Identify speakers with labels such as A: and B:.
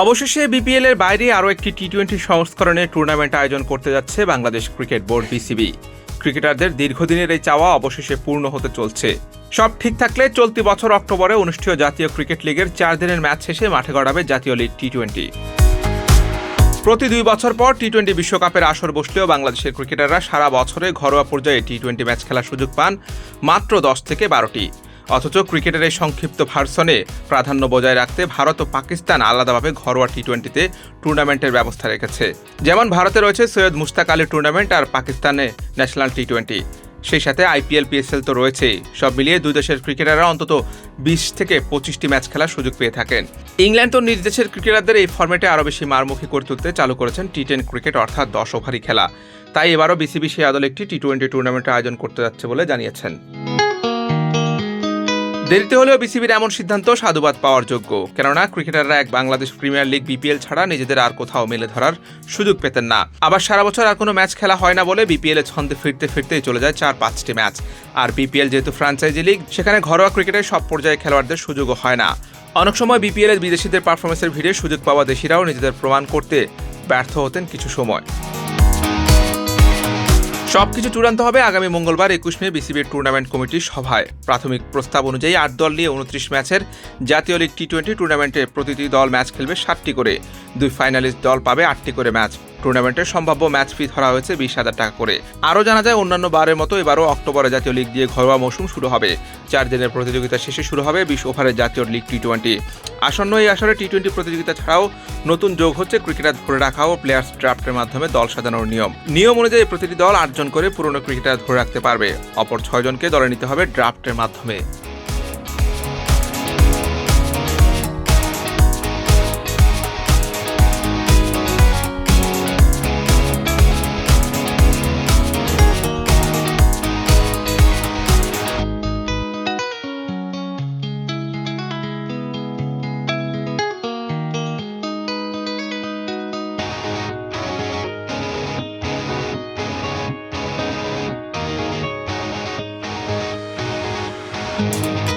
A: অবশেষে বিপিএল এর বাইরে আরও একটি টি টোয়েন্টি সংস্করণে টুর্নামেন্ট আয়োজন করতে যাচ্ছে বাংলাদেশ ক্রিকেট বোর্ড বিসিবি ক্রিকেটারদের দীর্ঘদিনের এই চাওয়া অবশেষে পূর্ণ হতে চলছে। সব ঠিক থাকলে চলতি বছর অক্টোবরে অনুষ্ঠেয় জাতীয় ক্রিকেট লিগের চার দিনের ম্যাচ শেষে মাঠে গড়াবে জাতীয় লিগ টি টোয়েন্টি প্রতি দুই বছর পর টি টোয়েন্টি বিশ্বকাপের আসর বসলেও বাংলাদেশের ক্রিকেটাররা সারা বছরে ঘরোয়া পর্যায়ে টি টোয়েন্টি ম্যাচ খেলার সুযোগ পান মাত্র দশ থেকে বারোটি। অথচ ক্রিকেটের এই সংক্ষিপ্ত ভার্সনে প্রাধান্য বজায় রাখতে ভারত ও পাকিস্তান আলাদাভাবে ঘরোয়া টি টোয়েন্টিতে টুর্নামেন্টের ব্যবস্থা রেখেছে। যেমন ভারতে রয়েছে সৈয়দ মুস্তাক আলী টুর্নামেন্ট আর পাকিস্তানে ন্যাশনাল টি টোয়েন্টি সেই সাথে আইপিএল, পিএসএল তো রয়েছেই। সব মিলিয়ে দুই দেশের ক্রিকেটাররা অন্তত বিশ থেকে পঁচিশটি ম্যাচ খেলার সুযোগ পেয়ে থাকেন। ইংল্যান্ড তো নিজ দেশের ক্রিকেটারদের এই ফর্মেটে আরও বেশি মারমুখী করে তুলতে চালু করেছেন টি টেন ক্রিকেট, অর্থাৎ দশ ওভারই খেলা। তাই এবারও বিসিবি সেই আদলে একটি টি টোয়েন্টি টুর্নামেন্টের আয়োজন করতে যাচ্ছে বলে জানিয়েছেন। দেরিতে হলেও বিসিবির এমন সিদ্ধান্ত সাধুবাদ পাওয়ার যোগ্য। কেননা ক্রিকেটাররা এক বাংলাদেশ প্রিমিয়ার লিগ বিপিএল ছাড়া নিজেদের আর কোথাও মেলে ধরার সুযোগ পেতেন না। আবার সারা বছর আর কোনো ম্যাচ খেলা হয় না বলে বিপিএল ছন্দে ফিরতে ফিরতেই চলে যায় চার পাঁচটি ম্যাচ। আর বিপিএল যেহেতু ফ্রাঞ্চাইজি লিগ, সেখানে ঘরোয়া ক্রিকেটের সব পর্যায়ে খেলোয়াড়দের সুযোগও হয় না। অনেক সময় বিপিএল এর বিদেশিদের পারফরমেন্সের ভিড়ে সুযোগ পাওয়া দেশিরাও নিজেদের প্রমাণ করতে ব্যর্থ হতেন কিছু সময়। সবকিছু চূড়ান্ত হবে আগামী মঙ্গলবার একুশ মে বিসিবির টুর্নামেন্ট কমিটির সভায়। প্রাথমিক প্রস্তাব অনুযায়ী আট দল নিয়ে উনত্রিশ ম্যাচের জাতীয় লিগ টি টোয়েন্টি টুর্নামেন্টে প্রতিটি দল ম্যাচ খেলবে সাতটি করে। দুই ফাইনালিস্ট দল পাবে আটটি করে ম্যাচ। টুর্নামেন্টের সম্ভাব্য ম্যাচ ফি ধরা হয়েছে বিশ হাজার টাকা করে। আরও জানা যায়, অন্যান্য বারের মতো এবারও অক্টোবরে জাতীয় লিগ দিয়ে ঘরোয়া মৌসুম শুরু হবে। চার দিনের প্রতিযোগিতা শেষে শুরু হবে বিশ ওভারের জাতীয় লিগ টি টোয়েন্টি আসন্ন এই আসরে টি টোয়েন্টি প্রতিযোগিতা ছাড়াও নতুন যোগ হচ্ছে ক্রিকেটার ধরে রাখা ও প্লেয়ার্স ড্রাফটের মাধ্যমে দল সাজানোর নিয়ম। নিয়ম অনুযায়ী প্রতিটি দল আটজন করে পুরনো ক্রিকেটার ধরে রাখতে পারবে। অপর ছয়জনকে দলে নিতে হবে ড্রাফটের মাধ্যমে। Thank you.